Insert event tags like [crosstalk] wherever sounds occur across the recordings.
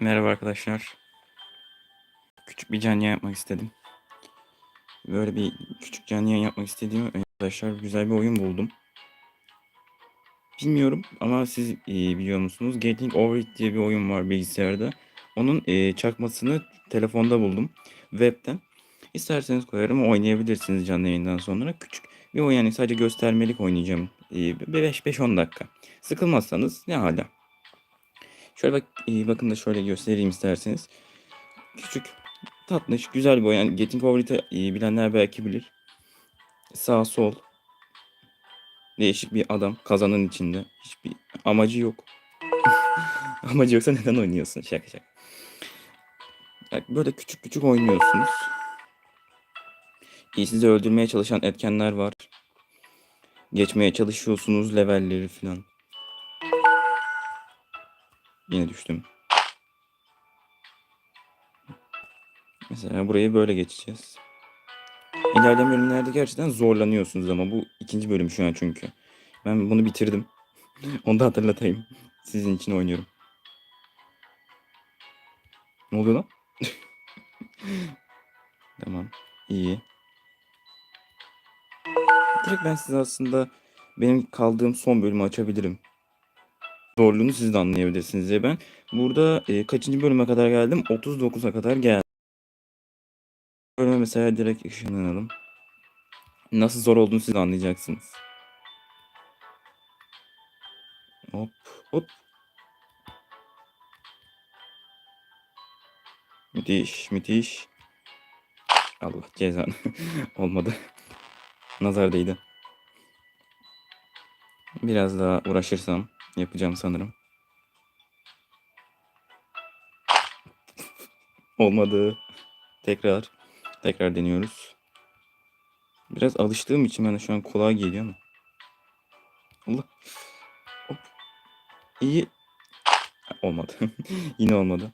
Merhaba arkadaşlar. Küçük bir canlı yapmak istedim. Böyle bir küçük canlı yapmak istediğim arkadaşlar güzel bir oyun buldum. Bilmiyorum ama siz e, biliyor musunuz? Getting Over It diye bir oyun var bilgisayarda. Onun e, çakmasını telefonda buldum. Web'ten. İsterseniz koyarım oynayabilirsiniz canlı yayından sonra. Küçük bir oyun yani sadece göstermelik oynayacağım. E, 5-10 dakika. Sıkılmazsanız ne hala. Şöyle bak, e, bakın da şöyle göstereyim isterseniz. Küçük, tatlış, güzel bir oyun. Yani Getting Over e, bilenler belki bilir. Sağ sol. Değişik bir adam kazanın içinde. Hiçbir amacı yok. [laughs] amacı yoksa neden oynuyorsun? Şaka şaka. Yani böyle küçük küçük oynuyorsunuz. İyi sizi öldürmeye çalışan etkenler var. Geçmeye çalışıyorsunuz levelleri falan. Yine düştüm. Mesela burayı böyle geçeceğiz. İlerleyen bölümlerde gerçekten zorlanıyorsunuz ama bu ikinci bölüm şu an çünkü. Ben bunu bitirdim. [laughs] Onu da hatırlatayım. Sizin için oynuyorum. Ne oluyor lan? [laughs] tamam. İyi. Direkt ben size aslında benim kaldığım son bölümü açabilirim. Zorluğunu siz de anlayabilirsiniz diye ben. Burada e, kaçıncı bölüme kadar geldim? 39'a kadar geldim. Bölüme mesela direkt ışınlanalım. Nasıl zor olduğunu siz anlayacaksınız. Hop hop. Müthiş müthiş. Allah cezanı. [laughs] Olmadı. Nazar değdi. Biraz daha uğraşırsam yapacağım sanırım. Olmadı. Tekrar. Tekrar deniyoruz. Biraz alıştığım için bana şu an kolay geliyor ama. Allah. Hop. İyi. Olmadı. [laughs] Yine olmadı.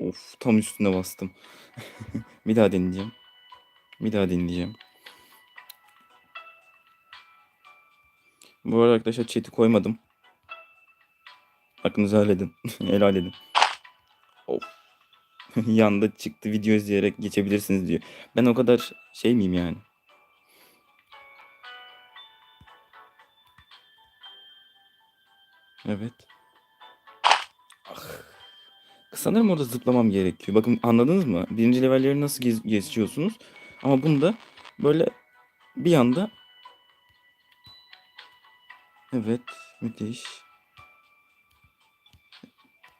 Of tam üstüne bastım. [laughs] bir daha deneyeceğim. Bir daha deneyeceğim. Bu arada arkadaşlar chat'i koymadım. Hakkınızı helal edin. [laughs] helal edin. Of. [laughs] Yanda çıktı video izleyerek geçebilirsiniz diyor. Ben o kadar şey miyim yani? Evet. Ah. Sanırım orada zıplamam gerekiyor. Bakın anladınız mı? Birinci levelleri nasıl gez geçiyorsunuz? Ama bunda böyle bir anda Evet, müthiş.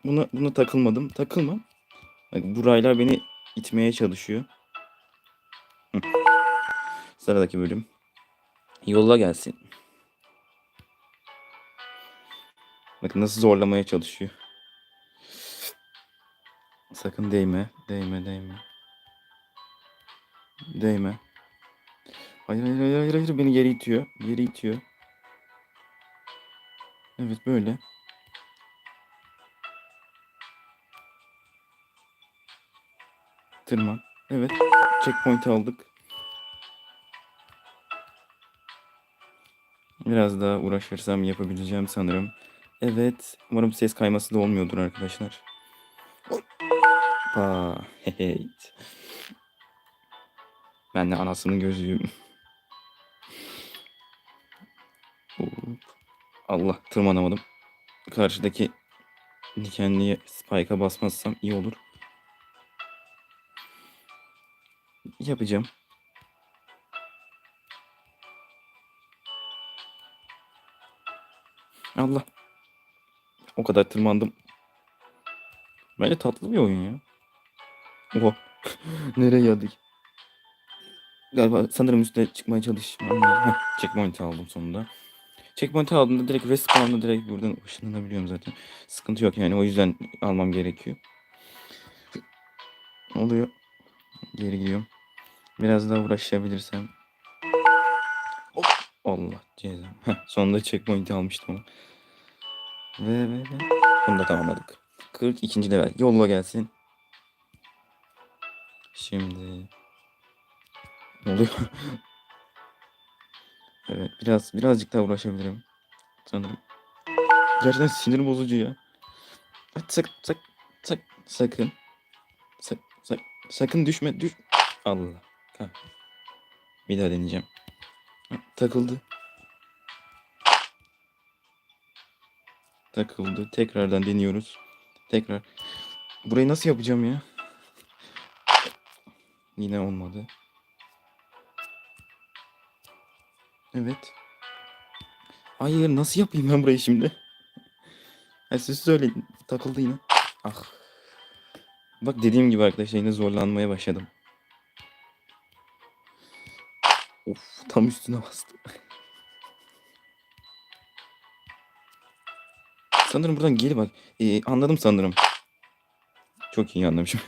Buna buna takılmadım. Takılma. Bak bu raylar beni itmeye çalışıyor. Sıradaki bölüm. Yolla gelsin. Bakın nasıl zorlamaya çalışıyor. Sakın değme. Değme değme. Değme. Hayır hayır hayır hayır, hayır. beni geri itiyor. Geri itiyor. Evet böyle. Tırman. Evet. Checkpoint aldık. Biraz daha uğraşırsam yapabileceğim sanırım. Evet. Umarım ses kayması da olmuyordur arkadaşlar. Hoppa. [laughs] Hey. Ben de anasının gözüyüm. Allah tırmanamadım. Karşıdaki dikenliye spike'a basmazsam iyi olur. Yapacağım. Allah. O kadar tırmandım. Bence tatlı bir oyun ya. Oha. [laughs] Nereye geldik? Galiba sanırım üstte çıkmaya çalışmam lazım. Checkpoint aldım sonunda. Checkpoint aldığımda direkt respawn'da direkt buradan ışınlanabiliyorum zaten. Sıkıntı yok yani o yüzden almam gerekiyor. Ne oluyor? Geri gidiyorum. Biraz daha uğraşabilirsem. Hop. Allah ceza. Heh, sonunda checkpoint almıştım onu. Ve ve ve. Bunu da tamamladık. 42. level. Yolla gelsin. Şimdi. Ne oluyor? [laughs] Evet biraz birazcık daha uğraşabilirim. Sanırım. Gerçekten sinir bozucu ya. Sak, sak, sak, sakın. Sak, sak, sakın düşme. Düş. Allah. kahretsin. Bir daha deneyeceğim. Ha, Takıldı. Takıldı. Tekrardan deniyoruz. Tekrar. Burayı nasıl yapacağım ya? Yine olmadı. Evet. Hayır nasıl yapayım ben burayı şimdi? Siz söyleyin. Takıldı yine. Ah. Bak dediğim gibi arkadaşlar yine zorlanmaya başladım. Of tam üstüne bastım. Sanırım buradan geri bak. Ee, anladım sanırım. Çok iyi anlamışım.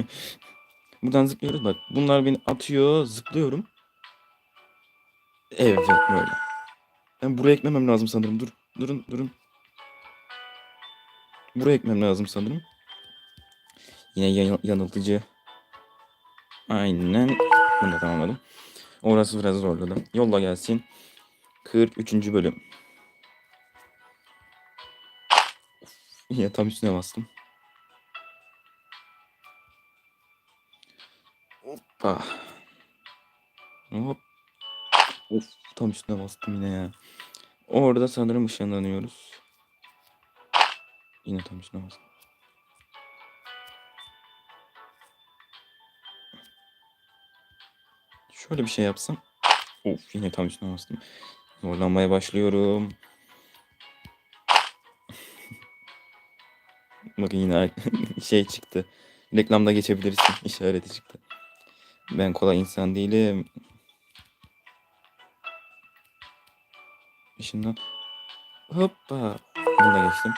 [laughs] buradan zıplıyoruz bak. Bunlar beni atıyor. Zıplıyorum. Evet böyle. Ben buraya ekmemem lazım sanırım. Dur. Durun durun. Buraya ekmem lazım sanırım. Yine yan- yanıltıcı. Aynen. Bunu da tamamladım. Orası biraz zorladı. Yolla gelsin. 43. bölüm. Yine tam üstüne bastım. Hoppa. Hop. Of tam üstüne bastım yine ya. Orada sanırım ışınlanıyoruz. Yine tam üstüne bastım. Şöyle bir şey yapsam. Of yine tam üstüne bastım. Zorlanmaya başlıyorum. [laughs] Bakın yine [laughs] şey çıktı. Reklamda geçebilirsin işareti çıktı. Ben kolay insan değilim. Işından hoppa. Bunu da geçtim.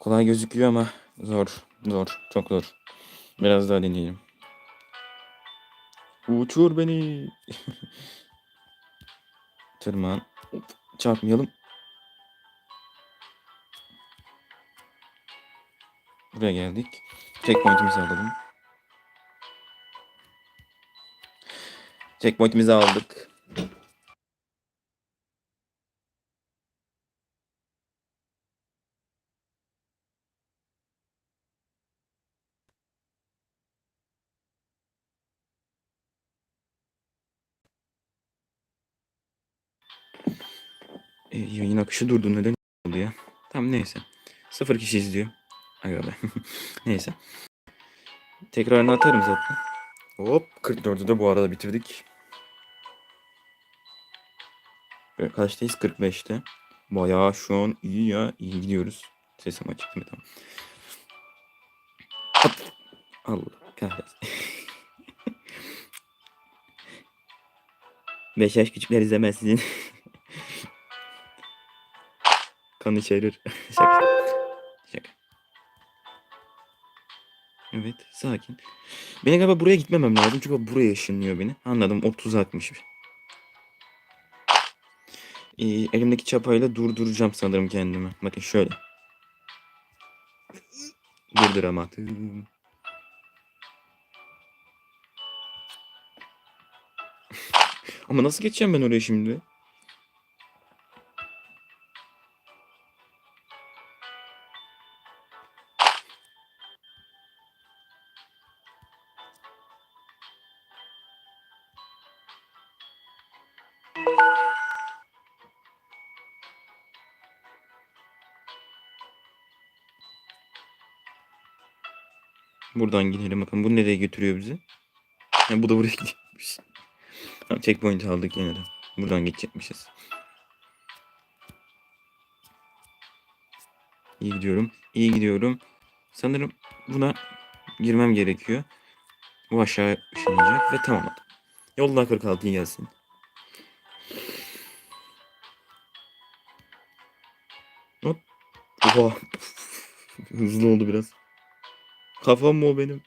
Kolay gözüküyor ama zor. Zor. Çok zor. Biraz daha deneyelim. Uçur beni. [laughs] Tırman. Hop, Çarpmayalım. Buraya geldik. Checkpoint'imizi alalım. Checkpoint'imizi aldık. Akışı durdu. Neden oldu ya? Tamam neyse. Sıfır kişi izliyor. Aga be. [laughs] neyse. Tekrarını atarım zaten. Hop 44'ü de bu arada bitirdik. Kaçtayız? 45'te. Bayağı şu an iyi ya. iyi gidiyoruz. Sesim açık mı? Tamam. Hop. Allah kahretsin. [laughs] 5 yaş küçükler izlemez sizin. [laughs] kan içerir. [laughs] Şaka. Şaka. Evet sakin. Benim galiba buraya gitmemem lazım. Çünkü buraya ışınlıyor beni. Anladım 30 60. Ee, elimdeki çapayla durduracağım sanırım kendimi. Bakın şöyle. Durduramadım. [laughs] Ama nasıl geçeceğim ben oraya şimdi? Buradan gidelim bakın. Bu nereye götürüyor bizi? Ha, bu da buraya [laughs] gidiyormuş. Tamam, checkpoint aldık yine de. Buradan geçecekmişiz. İyi gidiyorum. İyi gidiyorum. Sanırım buna girmem gerekiyor. Bu aşağı ışınlayacak ve tamamladım. Yolla 46 gelsin. Hop. Oha. [laughs] Hızlı oldu biraz. Kafam mı o benim?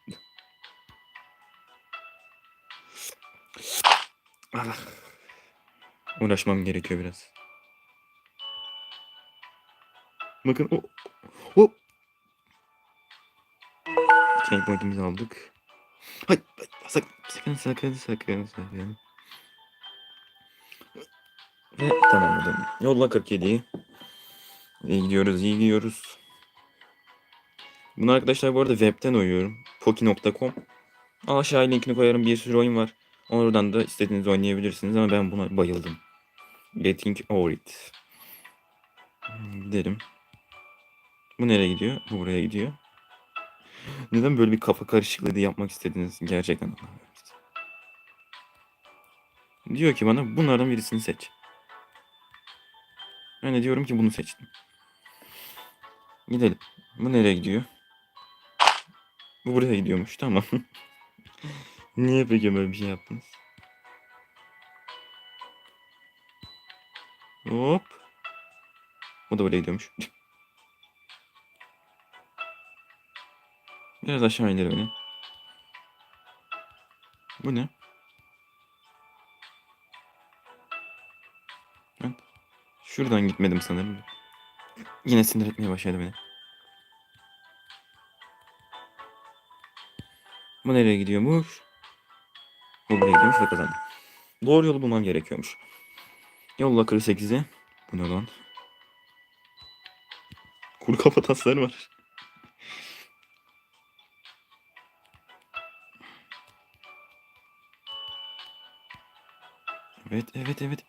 Ah. Uğraşmam gerekiyor biraz. Bakın o. Hop. Checkpoint'imizi aldık. Hay, sakın sakın sakın sakın sakın. Ve tamamladım. Yolla 47'yi. İyi gidiyoruz, iyi gidiyoruz. Bunu arkadaşlar bu arada webten oynuyorum. Poki.com. Aşağıya linkini koyarım. Bir sürü oyun var. Oradan da istediğiniz oynayabilirsiniz ama ben buna bayıldım. Getting Over It. Gidelim. Bu nereye gidiyor? Bu buraya gidiyor. Neden böyle bir kafa karışıklığı yapmak istediniz? Gerçekten. Diyor ki bana bunlardan birisini seç. Ben de diyorum ki bunu seçtim. Gidelim. Bu nereye gidiyor? Bu buraya gidiyormuş. Tamam. [laughs] Niye peki böyle bir şey yaptınız? Hop. Bu da buraya gidiyormuş. [laughs] Biraz aşağı indir beni. Bu ne? Ben şuradan gitmedim sanırım. [laughs] Yine sinir etmeye başladı beni. Bu nereye gidiyormuş? Bu buraya gidiyormuş ve kazandım. Doğru yolu bulmam gerekiyormuş. Yolla 48'e. Bu ne lan? Kuru kafa tasları var. Evet, evet, evet.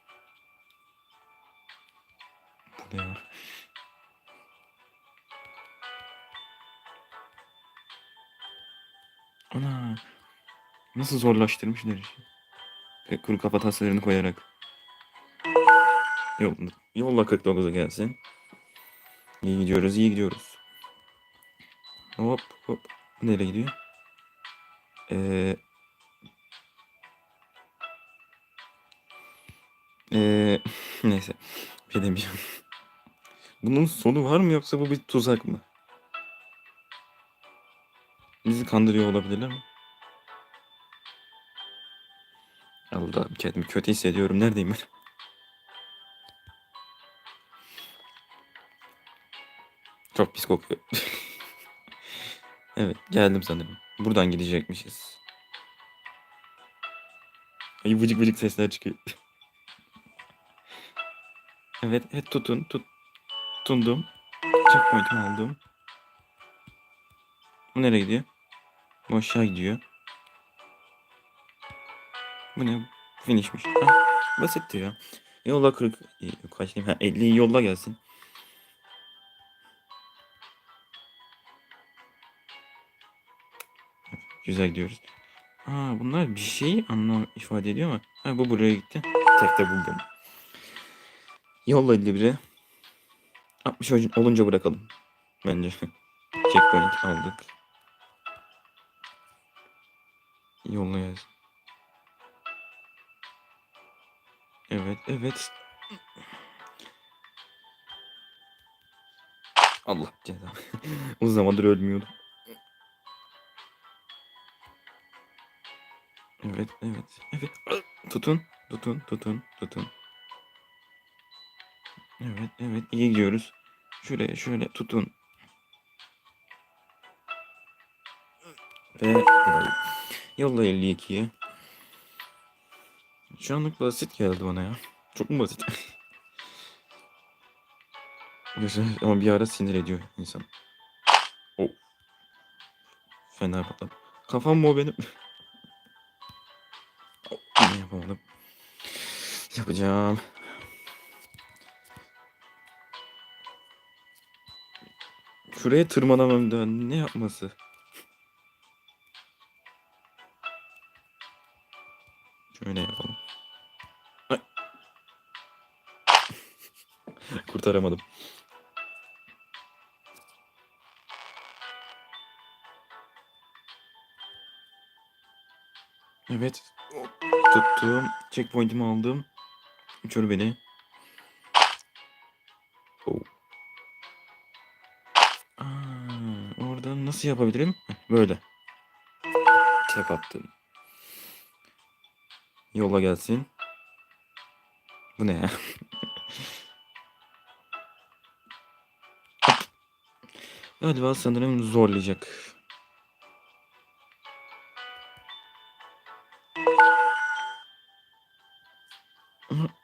Nasıl zorlaştırmışlar işi. Ve kuru kafa taslarını koyarak. Yolla, yolla 49'a gelsin. İyi gidiyoruz, iyi gidiyoruz. Hop hop. Nereye gidiyor? Ee, ee, neyse. Bir şey demeyeceğim. [laughs] Bunun sonu var mı yoksa bu bir tuzak mı? Bizi kandırıyor olabilirler mi? Allah'ım kendimi kötü hissediyorum. Neredeyim ben? Çok pis kokuyor. [laughs] evet geldim sanırım. Buradan gidecekmişiz. Ay vıcık vıcık sesler çıkıyor. [laughs] evet evet tutun tut. Tutundum. Checkpoint'imi aldım. Bu nereye gidiyor? Bu aşağı gidiyor. Bu ne? Finishmiş. Ha, basitti ya. Yolla 40. Yok, Kaç diyeyim? Ha, 50'yi yolla gelsin. Güzel gidiyoruz. Aa, bunlar bir şey anlam ifade ediyor ama. Ha, bu buraya gitti. Tek de buldum. Yolla 51'i. 60 ol- olunca bırakalım. Bence. [laughs] Checkpoint aldık. Yolla gelsin. Evet, evet. Allah cezam. [laughs] Uzun zamandır ölmüyordum. Evet, evet, evet. Tutun, tutun, tutun, tutun. Evet, evet, iyi gidiyoruz. Şuraya, şöyle tutun. Ve. Yolla 52'ye. Şu anlık basit geldi bana ya. Çok mu basit? Ama bir ara sinir ediyor insan. Oh. Fena patladı. Kafam mı o benim? Yine yapamadım. Yapacağım. Şuraya tırmanamam da ne yapması? Kurtaramadım. Evet. Tuttum. Checkpoint'imi aldım. Uçur beni. Oh. Aa, oradan nasıl yapabilirim? Böyle. Tep attım. Yola gelsin. Bu ne ya? [laughs] Galiba sanırım zorlayacak.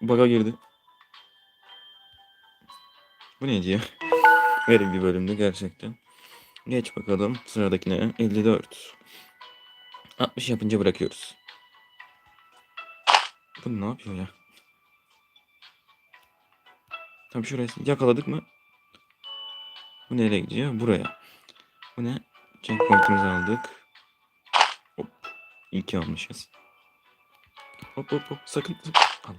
Baga girdi. Bu ne diyor? Garip [laughs] bir bölümdü gerçekten. Geç bakalım sıradakine 54. 60 yapınca bırakıyoruz. Bu ne yapıyor ya? Tam şuraya yakaladık mı? Bu nereye gidiyor? Buraya. Bu ne? Checkpoint'imizi aldık. Hop. İyi almışız. Hop hop hop. Sakın. Al.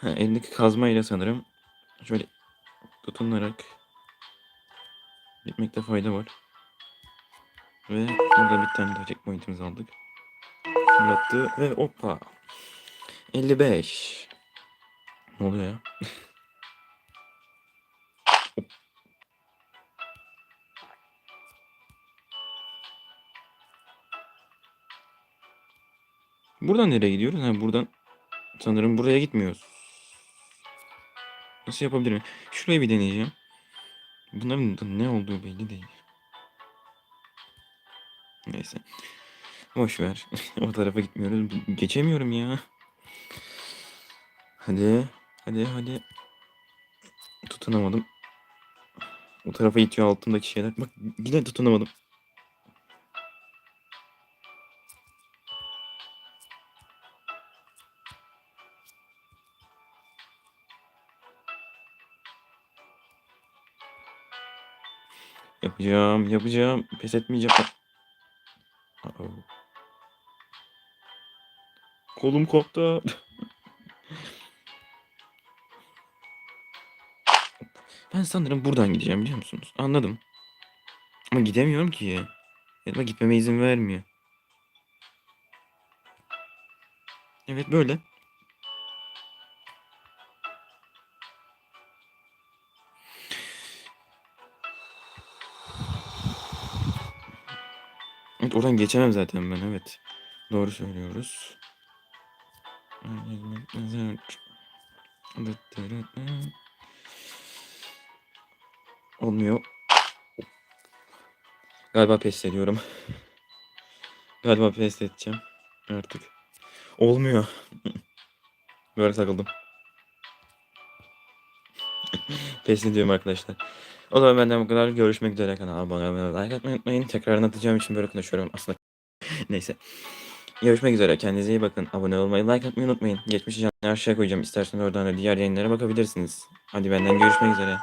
Ha, elindeki kazmayla sanırım şöyle tutunarak gitmekte fayda var. Ve burada bir tane daha checkpoint'imizi aldık. Fırlattı ve hoppa. 55. Ne oluyor ya? [laughs] Buradan nereye gidiyoruz? Ha, buradan sanırım buraya gitmiyoruz. Nasıl yapabilirim? Şurayı bir deneyeceğim. Bunların ne olduğu belli değil. Neyse. Boş ver. [laughs] o tarafa gitmiyoruz. Geçemiyorum ya. Hadi. Hadi hadi. Tutunamadım. O tarafa itiyor altındaki şeyler. Bak yine tutunamadım. Yapacağım, yapacağım. Pes etmeyeceğim. Aa. Kolum koptu. [laughs] Ben sanırım buradan gideceğim biliyor musunuz? Anladım. Ama gidemiyorum ki. Ama gitmeme izin vermiyor. Evet böyle. Oradan geçemem zaten ben evet. Doğru söylüyoruz. Olmuyor. Galiba pes ediyorum. Galiba pes edeceğim artık. Olmuyor. Böyle takıldım. pes ediyorum arkadaşlar. O zaman benden bu kadar. Görüşmek üzere. Kanala abone olmayı, like atmayı unutmayın. Tekrar anlatacağım için böyle konuşuyorum aslında. [laughs] Neyse. Görüşmek üzere. Kendinize iyi bakın. Abone olmayı, like atmayı unutmayın. Geçmişi canlı aşağıya koyacağım. İsterseniz oradan da diğer yayınlara bakabilirsiniz. Hadi benden görüşmek üzere.